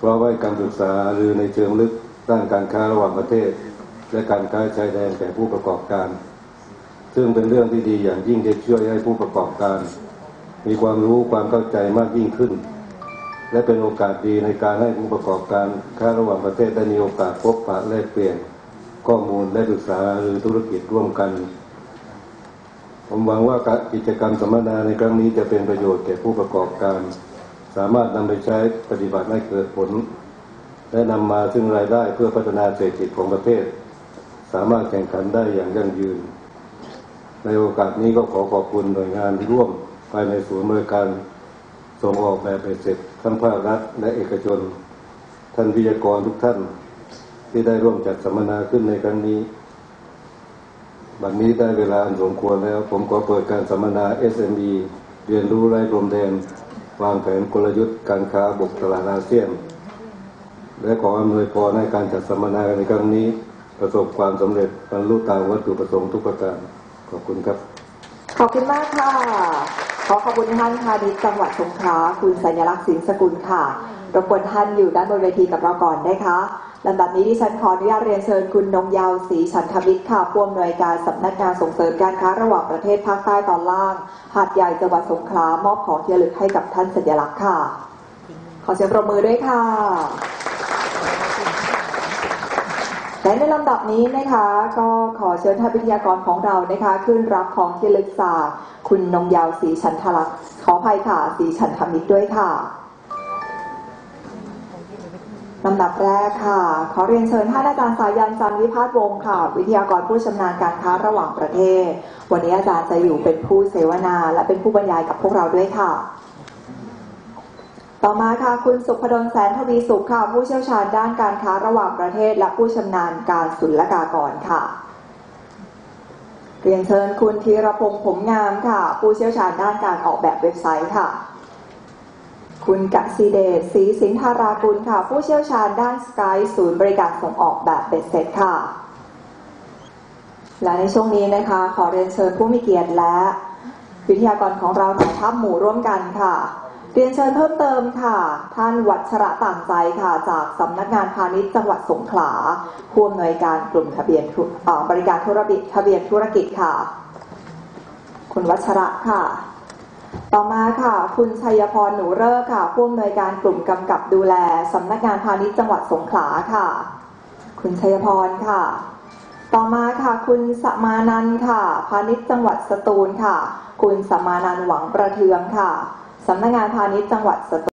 เพราะว่าการศึกษาหรือในเชิงลึกด้านการค้าระหว่างประเทศ และการค้าชายแดนแก่ผู้ประกอบการ ซึ่งเป็นเรื่องที่ดีอย่างยิ่งที่ช่วยให้ผู้ประกอบการ มีความรู้ความเข้าใจมากยิ่งขึ้น และเป็นโอกาสดีในการให้ผู้ประกอบการค้าระหว่างประเทศได้มีโอกาสพบปะแลกเปลี่ยน ข้อมูลและศึกษาหรือธุรกิจร่วมกันผมหวังว่ากิจกรรมสัมมนาในครั้งนี้จะเป็นประโยชน์แก่ผู้ประกอบการ สามารถนำไปใช้ปฏิบัติให้เกิดผล และนำมาซึ่งรายได้เพื่อพัฒนาเศรษฐกิจของประเทศ สามารถแข่งขันได้อย่างยั่งยืน ในโอกาสนี้ก็ขอขอบคุณหน่วยงานร่วมภายในศูนย์บริการส่งออกแบบเบ็ดเสร็จทั้งภาครัฐและเอกชน ท่านวิทยากรทุกท่านที่ได้ร่วมจัดสัมมนาขึ้นในครั้งนี้ บัดนนี้ได้เวลาอันสมควรแล้ว ผมขอเปิดการสัมมนา SME เรียนรู้ไร้พรมแดน วางแผนกลยุทธ์การค้าบุกตลาดอาเซียน และขออำนวยพรให้การจัดสัมมนาในครั้งนี้ ประสบความสำเร็จบรรลุตามวัตถุประสงค์ทุกประการ ขอบคุณครับ ขอบคุณมากค่ะ ขอขอบคุณท่านพาณิชย์จังหวัดสงขลาคุณสัญลักษณ์สินสกุลค่ะรบกวนท่านอยู่ด้านบนเวทีกับเราก่อนได้คะ ลำดับนี้ดิฉันขออนุญาตเรียนเชิญคุณนงยาวศรีฉันทมิตรค่ะผู้อำนวยการสำนักงานส่งเสริมการค้าระหว่างประเทศภาคใต้ตอนล่างหาดใหญ่จังหวัดสงขลามอบของที่ระลึกให้กับท่านสัญลักษณ์ค่ะ ขอเสียงปรบมือด้วยค่ะและในลำดับนี้นะคะก็ขอเชิญท่านวิทยากรของเรานะคะ ขึ้นรับของที่ระลึกจากคุณนงยาวศรีฉันทลักษณ์ขออภัยค่ะศรีฉันทมิตรด้วยค่ะ ลำดับแรกค่ะ ขอเรียนเชิญท่านอาจารย์สายันจันทร์วิพาทวงศ์ค่ะ วิทยากรผู้ชำนาญการค้าระหว่างประเทศ วันนี้อาจารย์จะอยู่เป็นผู้เสวนา และเป็นผู้บรรยายกับพวกเราด้วยค่ะ ต่อมาค่ะคุณสุพดลแสนทวีสุขค่ะ ผู้เชี่ยวชาญด้านการค้าระหว่างประเทศ และผู้ชำนาญการศุลกากรค่ะ เรียนเชิญคุณธีรพงษ์ผมงามค่ะ ผู้เชี่ยวชาญด้านการออกแบบเว็บไซต์ค่ะ คุณกสิเดชศรีสินธารากุลค่ะ ผู้เชี่ยวชาญด้านสกายศูนย์บริการส่งออกแบบเบ็ดเสร็จค่ะ และในช่วงนี้นะคะ ขอเรียนเชิญผู้มีเกียรติและ วิทยากรของเราถ่ายภาพหมู่ร่วมกันค่ะ เรียนเชิญเพิ่มเติมค่ะ ท่านวัชระต่างใจค่ะ จากสำนักงานพาณิชย์จังหวัดสงขลาผู้อำนวยการกลุ่มทะเบียนบริการธุรกิจทะเบียนธุรกิจค่ะ คุณวัชระค่ะ ต่อมาค่ะ คุณชัยพรหนูเลิศค่ะผู้อำนวยการกลุ่มกำกับดูแลสำนักงานพาณิชย์จังหวัดสงขลาค่ะ คุณชัยพรค่ะ ต่อมาค่ะ คุณสมานันค่ะ พาณิชย์จังหวัดสตูลค่ะ คุณสมานันหวังประเทืองค่ะสำนักงานพาณิชย์จังหวัดสตูล